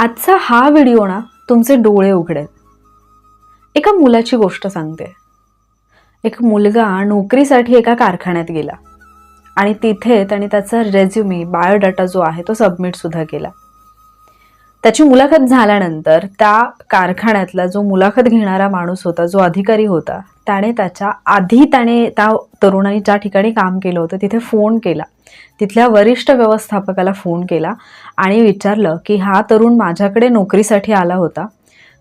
आजचा हा व्हिडिओ ना तुमचे डोळे उघडेल. एका मुलाची गोष्ट सांगते. एक मुलगा नोकरीसाठी एका कारखान्यात गेला आणि तिथे त्याने त्याचा रेझ्युमे बायोडाटा जो आहे तो सबमिटसुद्धा केला. त्याची मुलाखत झाल्यानंतर त्या कारखान्यातला जो मुलाखत घेणारा माणूस होता जो अधिकारी होता त्याने त्याच्या आधी त्याने त्या तरुणाने ज्या ठिकाणी काम केलं होतं तिथे फोन केला. तिथल्या वरिष्ठ व्यवस्थापकाला फोन केला आणि विचारलं की हा तरुण माझ्याकडे नोकरीसाठी आला होता.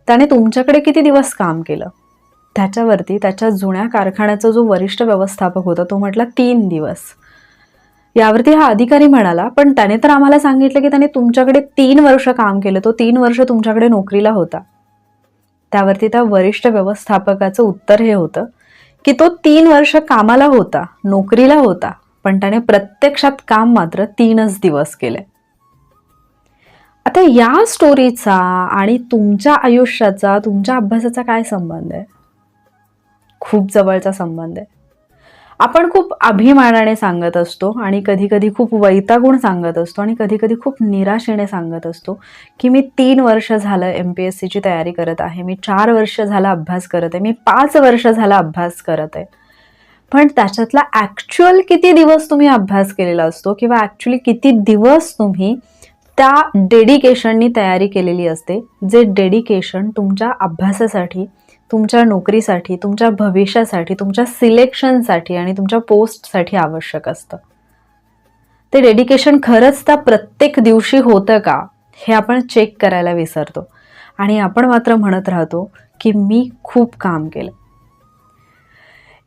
त्याने तुमच्याकडे किती दिवस काम केलं? त्याच्यावरती त्याच्या जुन्या कारखान्याचा जो वरिष्ठ व्यवस्थापक होता तो म्हटला तीन दिवस. यावरती हा अधिकारी म्हणाला पण त्याने तर आम्हाला सांगितलं की त्याने तुमच्याकडे तीन वर्ष काम केलं. तो तीन वर्ष तुमच्याकडे नोकरीला होता. त्यावरती त्या वरिष्ठ व्यवस्थापकाचं उत्तर हे होतं की तो तीन वर्ष कामाला होता नोकरीला होता पण त्याने प्रत्यक्षात काम मात्र तीनच दिवस केले. आता या स्टोरीचा आणि तुमच्या आयुष्याचा तुमच्या अभ्यासाचा काय संबंध आहे? खूप जवळचा संबंध आहे. आपण खूप अभिमानाने सांगत असतो आणि कधी कधी खूप वैतागून सांगत असतो आणि कधी कधी खूप निराशेने सांगत असतो की मी तीन वर्ष झालं एम पी एस सीची तयारी करत आहे मी चार वर्ष झाला अभ्यास करत आहे मी पाच वर्ष झाला अभ्यास करत आहे. पण त्याच्यातला ॲक्च्युअल किती दिवस तुम्ही अभ्यास केलेला असतो किंवा ॲक्च्युली किती दिवस तुम्ही त्या डेडिकेशननी तयारी केलेली असते जे डेडिकेशन तुमच्या अभ्यासासाठी तुमच्या नोकरीसाठी तुमच्या भविष्यासाठी तुमच्या सिलेक्शनसाठी आणि तुमच्या पोस्टसाठी आवश्यक असतं. ते डेडिकेशन खरंच त्या प्रत्येक दिवशी होतं का हे आपण चेक करायला विसरतो. आणि आपण मात्र म्हणत राहतो की मी खूप काम केलं.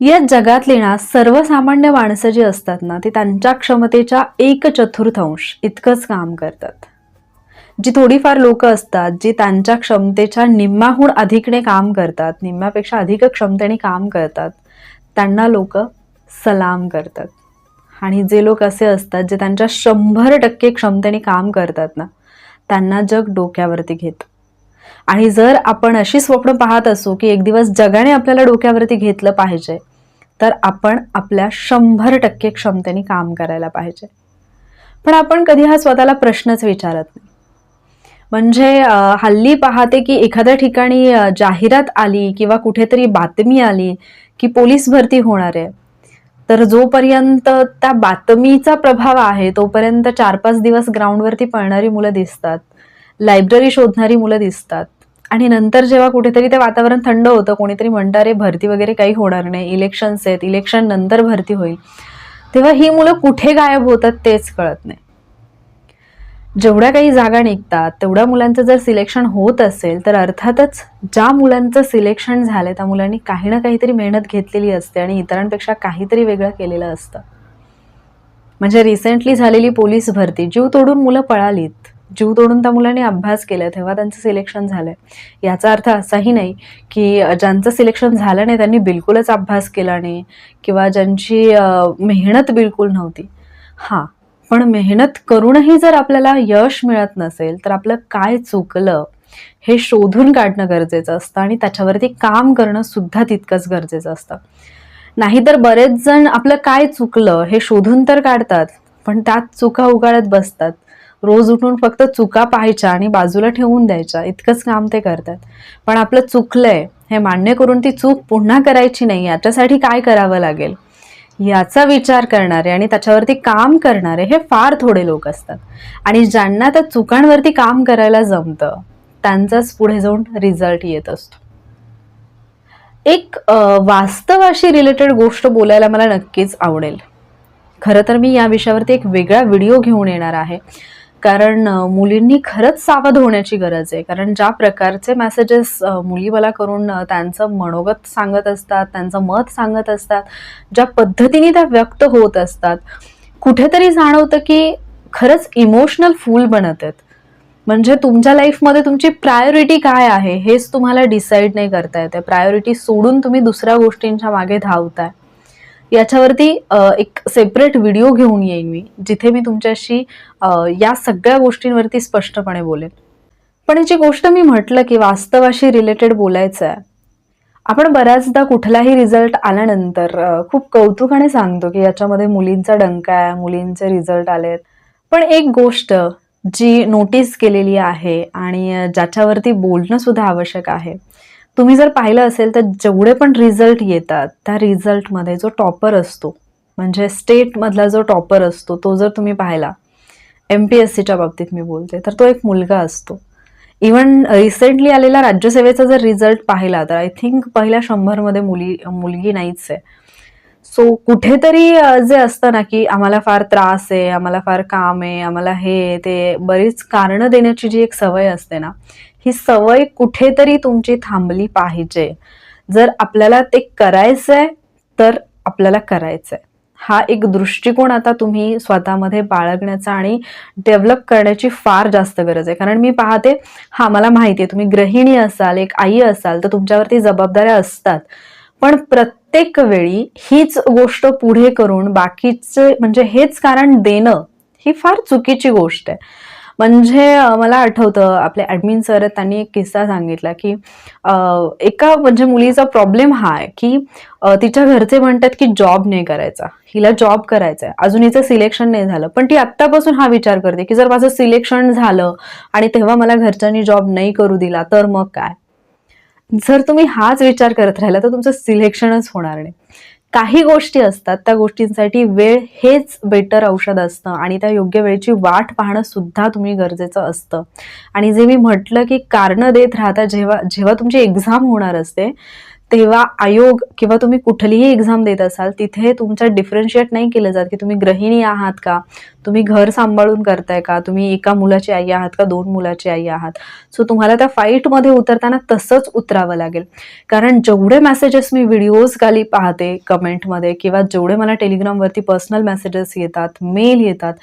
या जगातली ना सर्वसामान्य माणसं जी असतात ना ती त्यांच्या क्षमतेच्या एक चतुर्थांश इतकंच काम करतात. जी थोडीफार लोक असतात जी त्यांच्या क्षमतेच्या निम्माहून अधिकने काम करतात निम्म्यापेक्षा अधिक क्षमतेने काम करतात त्यांना लोक सलाम करतात. आणि जे लोक असे असतात जे त्यांच्या शंभर टक्के क्षमतेने काम करतात ना त्यांना जग डोक्यावरती घेत. आणि जर आपण अशी स्वप्न पाहत असू की एक दिवस जगाने आपल्याला डोक्यावरती घेतलं पाहिजे तर आपण आपल्या शंभर टक्के क्षमतेने काम करायला पाहिजे. पण आपण कधी हा स्वतःला प्रश्नच विचारत नाही. म्हणजे हल्ली पाहते की एखाद्या ठिकाणी जाहिरात आली किंवा कुठेतरी बातमी आली की पोलीस भरती होणार आहे. तर जोपर्यंत त्या बातमीचा प्रभाव आहे तोपर्यंत चार पाच दिवस ग्राउंडवरती पळणारी मुलं दिसतात. लायब्ररी शोधणारी मुलं दिसतात. आणि नंतर जेव्हा कुठेतरी ते वातावरण थंड होतं कोणीतरी म्हणतं रे भरती वगैरे काही होणार नाही इलेक्शन्स आहेत इलेक्शन नंतर भरती होईल. तेव्हा ही मुलं कुठे गायब होतात तेच कळत नाही. जेवढ्या काही जागा निघतात तेवढ्या मुलांचं जर सिलेक्शन होत असेल तर अर्थातच ज्या मुलांचं सिलेक्शन झालं त्या मुलांनी काही ना काहीतरी मेहनत घेतलेली असते आणि इतरांपेक्षा काहीतरी वेगळं केलेलं असतं. म्हणजे रिसेंटली झालेली पोलीस भरती जीव तोडून मुलं पळालीत जीव तोडून त्या मुलांनी अभ्यास केला तेव्हा त्यांचं सिलेक्शन झालंय. याचा अर्थ असाही नाही की ज्यांचं सिलेक्शन झालं नाही त्यांनी बिलकुलच अभ्यास केला नाही किंवा ज्यांची मेहनत बिलकुल नव्हती. हां पण मेहनत करूनही जर आपल्याला यश मिळत नसेल तर आपलं काय चुकलं हे शोधून काढणं गरजेचं असतं आणि त्याच्यावरती काम करणं सुद्धा तितकंच गरजेचं असतं. नाहीतर बरेच जण आपलं काय चुकलं हे शोधून तर काढतात पण त्यात चुका उगाळत बसतात. रोज उठून फक्त चुका पाहायच्या आणि बाजूला ठेवून द्यायच्या इतकंच काम ते करतात. पण आपलं चुकलंय हे मान्य करून ती चूक पुन्हा करायची नाही याच्यासाठी काय करावं लागेल? याचा विचार करणारे आणि त्याच्यावरती काम करणारे हे फार थोडे लोक असतात. आणि ज्यांना त्या चुकांवरती काम करायला जमतं त्यांचाच पुढे जाऊन रिझल्ट येत असतो. एक वास्तवाशी रिलेटेड गोष्ट बोलायला मला नक्कीच आवडेल. खरं तर मी या विषयावरती एक वेगळा व्हिडिओ घेऊन येणार आहे. कारण मुलींनी खरंच सावध होण्याची गरज आहे. कारण ज्या प्रकारचे मेसेजेस मुली मला करून त्यांचं मनोगत सांगत असतात त्यांचं मत सांगत असतात ज्या पद्धतीने त्या व्यक्त होत असतात कुठेतरी जाणवतं की खरंच इमोशनल फूल बनत आहेत. म्हणजे तुमच्या लाईफमध्ये तुमची प्रायोरिटी काय आहे हेच तुम्हाला डिसाईड नाही करता येते प्रायोरिटी सोडून तुम्ही दुसऱ्या गोष्टींच्या मागे धावताय. याच्यावरती एक सेपरेट व्हिडिओ घेऊन येईन मी जिथे मी तुमच्याशी या सगळ्या गोष्टींवरती स्पष्टपणे बोलेन. पण जी गोष्ट मी म्हटलं की वास्तवाशी रिलेटेड बोलायचं आहे आपण बऱ्याचदा कुठलाही रिझल्ट आल्यानंतर खूप कौतुकाने सांगतो की याच्यामध्ये मुलींचा डंका आहे मुलींचे रिझल्ट आलेत. पण एक गोष्ट जी नोटीस केलेली आहे आणि ज्याच्यावरती बोलणं सुद्धा आवश्यक आहे तुम्ही जर पाहिलं असेल तर जेवढे पण रिझल्ट येतात त्या रिझल्टमध्ये जो टॉपर असतो म्हणजे स्टेटमधला जो टॉपर असतो तो जर तुम्ही पाहिला एम पी एस सीच्या बाबतीत मी बोलते तर तो एक मुलगा असतो. इवन रिसेंटली आलेला राज्यसेवेचा जर रिझल्ट पाहिला तर आय थिंक पहिल्या शंभरमध्ये मुली मुलगी नाहीच आहे. सो कुठेतरी जे असतं ना की आम्हाला फार त्रास आहे आम्हाला फार काम आहे आम्हाला हे ते बरीच कारणं देण्याची जी एक सवय असते ना ही सवय कुठेतरी तुमची थांबली पाहिजे. जर आपल्याला ते करायचंय तर आपल्याला करायचंय. हा एक दृष्टिकोन आता तुम्ही स्वतःमध्ये बाळगण्याचा आणि डेव्हलप करण्याची फार जास्त गरज आहे. कारण मी पाहते हा मला माहिती आहे तुम्ही गृहिणी असाल एक आई असाल तर तुमच्यावरती जबाबदाऱ्या असतात. पण प्रत्येक वेळी हीच गोष्ट पुढे करून बाकीचे म्हणजे हेच कारण देणं ही फार चुकीची गोष्ट आहे. म्हणजे मला आठवतं आपले ॲडमिन सर त्यांनी एक किस्सा सांगितला की एका म्हणजे मुलीचा प्रॉब्लेम हा आहे की तिच्या घरचे म्हणतात की जॉब नाही करायचा. हिला जॉब करायचा आहे अजून हिचं सिलेक्शन नाही झालं. पण ती आत्तापासून हा विचार करते की जर माझं सिलेक्शन झालं आणि तेव्हा मला घरच्यांनी जॉब नाही करू दिला तर मग काय? जर तुम्ही हाच विचार करत राहिला तर तुमचं सिलेक्शनच होणार नाही. काही गोष्टी असतात त्या गोष्टींसाठी वेळ हेच बेटर औषध असतं आणि त्या योग्य वेळेची वाट पाहणं सुद्धा तुम्ही गरजेचं असतं. आणि जे मी म्हटलं की कारणं देत राहता जेव्हा जेव्हा तुमची एक्झाम होणार असते तेव्हा आयोग किंवा तुम्ही कुठलीही एक्झाम देत असाल तिथे तुमच्या डिफरन्शिएट नाही केलं जात की तुम्ही गृहिणी आहात का? तुम्ही घर सांभाळून करताय का? तुम्ही एका मुलाची आई आहात का? दोन मुलाची आई आहात? सो तुम्हाला त्या फाईटमध्ये उतरताना तसंच उतरावं लागेल. कारण जेवढे मेसेजेस मी व्हिडिओज खाली पाहते कमेंटमध्ये किंवा जेवढे मला टेलिग्रामवरती पर्सनल मेसेजेस येतात मेल येतात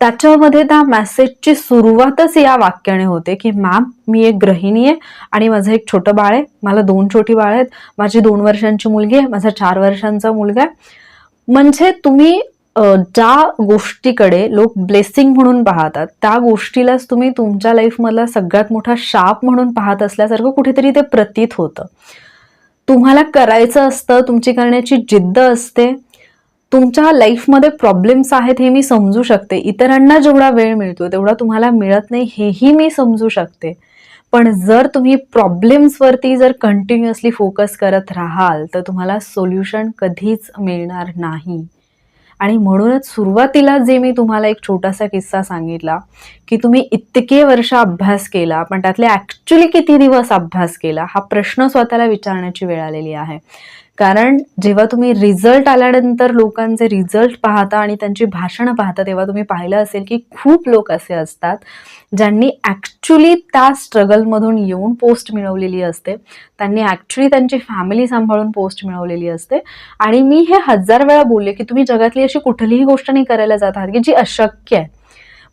त्याच्यामध्ये त्या मेसेजची सुरुवातच या वाक्याने होते की मॅम मी एक गृहिणी आहे आणि माझं एक छोटं बाळ आहे. मला दोन छोटी बाळ आहेत. माझी दोन वर्षांची मुलगी आहे. माझा चार वर्षांचा मुलगा आहे. म्हणजे तुम्ही ज्या गोष्टीकडे लोक ब्लेसिंग म्हणून पाहतात त्या गोष्टीलाच तुम्ही तुमच्या लाईफमधला सगळ्यात मोठा शाप म्हणून पाहत असल्यासारखं कुठेतरी ते प्रतीत होतं. तुम्हाला करायचं असतं तुमची करण्याची जिद्द असते तुमच्या लाईफमध्ये प्रॉब्लेम्स आहेत हे मी समजू शकते. इतरांना जेवढा वेळ मिळतो तेवढा तुम्हाला मिळत नाही हेही मी समजू शकते. पण जर तुम्ही प्रॉब्लेम्सवरती जर कंटिन्युअसली फोकस करत राहाल तर तुम्हाला सोल्युशन कधीच मिळणार नाही. आणि म्हणूनच सुरुवातीला जे मी तुम्हाला एक छोटासा किस्सा सांगितला की तुम्ही इतके वर्ष अभ्यास केला पण त्यातले ॲक्च्युली किती दिवस अभ्यास केला हा प्रश्न स्वतःला विचारण्याची वेळ आलेली आहे. कारण जेव्हा तुम्ही रिझल्ट आल्यानंतर लोकांचे रिझल्ट पाहता आणि त्यांची भाषणं पाहता तेव्हा तुम्ही पाहिलं असेल की खूप लोक असे असतात ज्यांनी ॲक्च्युली त्या स्ट्रगलमधून येऊन पोस्ट मिळवलेली असते. त्यांनी ॲक्च्युली त्यांची फॅमिली सांभाळून पोस्ट मिळवलेली असते. आणि मी हे हजार वेळा बोलले की तुम्ही जगातली अशी कुठलीही गोष्ट नाही करायला जात आहात की जी अशक्य आहे.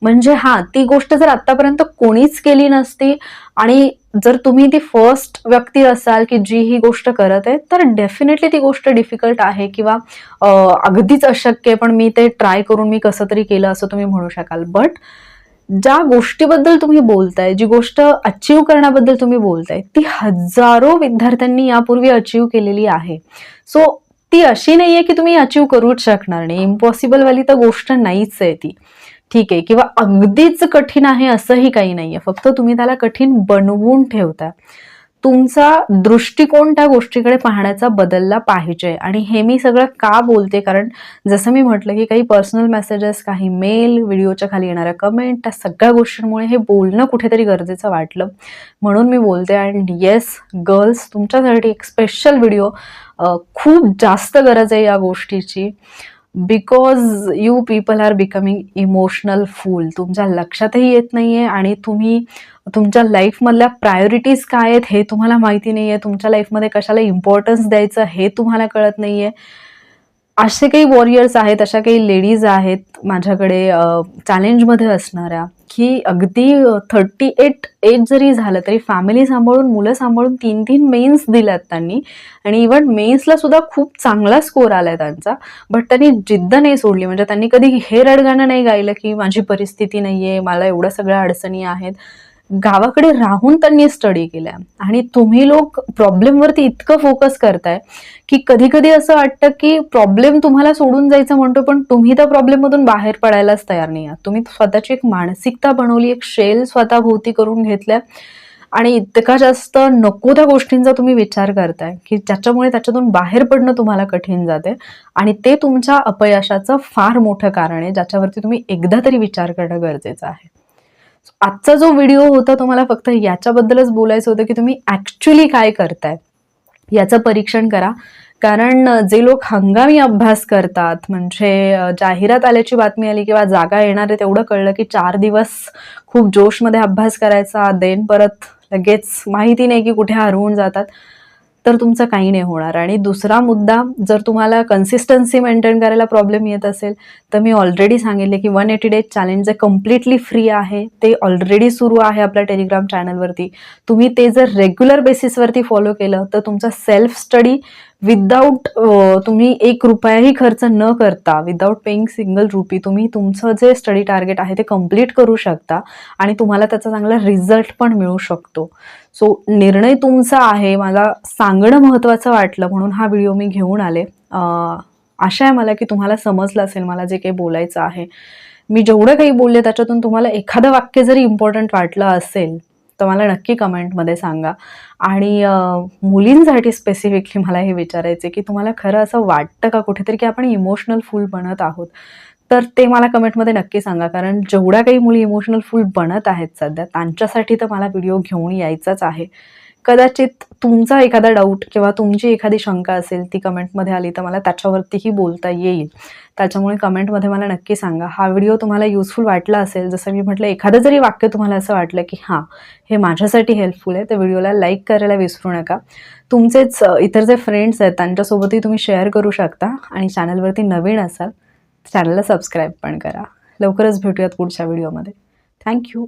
म्हणजे हा ती गोष्ट जर आतापर्यंत कोणीच केली नसती आणि जर तुम्ही ती फर्स्ट व्यक्ती असाल की जी ही गोष्ट करत आहे तर डेफिनेटली ती गोष्ट डिफिकल्ट आहे किंवा अगदीच अशक्य पण मी ते ट्राय करून मी कसं तरी केलं असं तुम्ही म्हणू शकाल. बट ज्या गोष्टीबद्दल तुम्ही बोलताय जी गोष्ट अचीव करण्याबद्दल तुम्ही बोलताय ती हजारो विद्यार्थ्यांनी यापूर्वी अचीव केलेली आहे. सो ती अशी नाहीये की तुम्ही अचीव करूच शकणार नाही. इम्पॉसिबल वाली तर गोष्ट नाहीच आहे ती. ठीक आहे किंवा अगदीच कठीण आहे असंही काही नाहीये. फक्त तुम्ही त्याला कठीण बनवून ठेवता. तुमचा दृष्टिकोन त्या गोष्टीकडे पाहण्याचा बदलला पाहिजे. आणि हे मी सगळं का बोलते? कारण जसं मी म्हटलं की काही पर्सनल मेसेजेस काही मेल व्हिडिओच्या खाली येणाऱ्या कमेंट त्या सगळ्या गोष्टींमुळे हे बोलणं कुठेतरी गरजेचं वाटलं. म्हणून मी बोलते अँड येस गर्ल्स तुमच्यासाठी एक स्पेशल व्हिडिओ खूप जास्त गरज आहे या गोष्टीची. Because you people are becoming emotional fool तुमच्या लक्षातही येत नाही आहे आणि तुम्ही तुमच्या लाईफमधल्या प्रायोरिटीज काय आहेत हे तुम्हाला माहिती नाही आहे तुमच्या लाईफमध्ये कशाला इम्पॉर्टन्स द्यायचं हे तुम्हाला कळत नाही आहे असे काही वॉरियर्स आहेत अशा काही लेडीज आहेत माझ्याकडे चॅलेंजमध्ये असणाऱ्या. की अगदी थर्टी एट एज जरी झालं तरी फॅमिली सांभाळून मुलं सांभाळून तीन तीन मेन्स दिल्यात त्यांनी. आणि इवन मेन्सला सुद्धा खूप चांगला स्कोर आलाय त्यांचा. बट त्यांनी जिद्द नाही सोडली. म्हणजे त्यांनी कधी हे रडगाणं नाही गायलं की माझी परिस्थिती नाही आहे मला एवढ्या सगळ्या अडचणी आहेत. गावाकडे राहून त्यांनी स्टडी केलाय. आणि तुम्ही लोक प्रॉब्लेमवरती इतकं फोकस करताय की कधी कधी असं वाटतं की प्रॉब्लेम तुम्हाला सोडून जायचं म्हणतो पण तुम्ही त्या प्रॉब्लेममधून बाहेर पडायलाच तयार नाही आहात. तुम्ही स्वतःची एक मानसिकता बनवली एक शेल स्वतः भोवती करून घेतल्या. आणि इतका जास्त नको त्या गोष्टींचा तुम्ही विचार करताय की ज्याच्यामुळे त्याच्यातून बाहेर पडणं तुम्हाला कठीण जाते. आणि ते तुमच्या अपयशाचं फार मोठं कारण आहे ज्याच्यावरती तुम्ही एकदा तरी विचार करणं गरजेचं आहे. आजचा जो व्हिडिओ होता तो मला फक्त याच्याबद्दलच बोलायचं होतं की तुम्ही ॲक्च्युली काय करताय? याचं परीक्षण करा. कारण जे लोक हंगामी अभ्यास करतात म्हणजे जाहिरात आल्याची बातमी आली किंवा जागा येणार आहे तेवढं कळलं की चार दिवस खूप जोशमध्ये अभ्यास करायचा देन परत लगेच माहिती नाही की कुठे हरवून जातात. तर तुमचं काही नाही होणार. आणि दुसरा मुद्दा जर तुम्हाला कन्सिस्टन्सी मेंटेन करायला प्रॉब्लेम येत असेल तर मी ऑलरेडी सांगितले की वन एटी डेज चॅलेंज जे कम्प्लिटली फ्री आहे ते ऑलरेडी सुरू आहे आपल्या टेलिग्राम चॅनलवरती तुम्ही ते जर रेग्युलर बेसिसवरती फॉलो केलं तर तुमचा सेल्फ स्टडी विदाऊट तुम्ही एक रुपयाही खर्च न करता विदाऊट पेईंग सिंगल रुपी तुम्ही तुमचं जे स्टडी टार्गेट आहे ते कंप्लीट करू शकता आणि तुम्हाला त्याचा चांगला रिझल्ट पण मिळू शकतो. सो निर्णय तुमचा आहे मला सांगणं महत्त्वाचं वाटलं म्हणून हा व्हिडिओ मी घेऊन आले. आशा आहे मला की तुम्हाला समजलं असेल मला जे काही बोलायचं आहे. मी जेवढं काही बोलले त्याच्यातून तुम्हाला एखादं वाक्य जरी इम्पॉर्टंट वाटलं असेल तर मला नक्की कमेंटमध्ये सांगा. आणि मुलींसाठी स्पेसिफिकली मला हे विचारायचे की तुम्हाला खरं असं वाटतं का कुठेतरी की आपण इमोशनल फुल बनत आहोत? तर ते मला कमेंटमध्ये नक्की सांगा. कारण जेवढ्या काही मुली इमोशनल फुल बनत आहेत सध्या त्यांच्यासाठी तर मला व्हिडिओ घेऊन यायचाच आहे. कदाचित तुमचा एखादा डाऊट किंवा तुमची एखादी शंका असेल ती कमेंटमध्ये आली तर मला त्याच्यावरतीही बोलता येईल. त्याच्यामुळे कमेंटमध्ये मला नक्की सांगा. हा व्हिडिओ तुम्हाला युजफुल वाटला असेल जसं मी म्हटलं एखादं जरी वाक्य तुम्हाला असं वाटलं की हां हे माझ्यासाठी हेल्पफुल आहे तर व्हिडिओला लाईक करायला विसरू नका. तुमचेच इतर जे फ्रेंड्स आहेत त्यांच्यासोबतही तुम्ही शेअर करू शकता आणि चॅनलवरती नवीन असाल चॅनलला सबस्क्राईब पण करा. लवकरच भेटूयात पुढच्या व्हिडिओमध्ये थँक्यू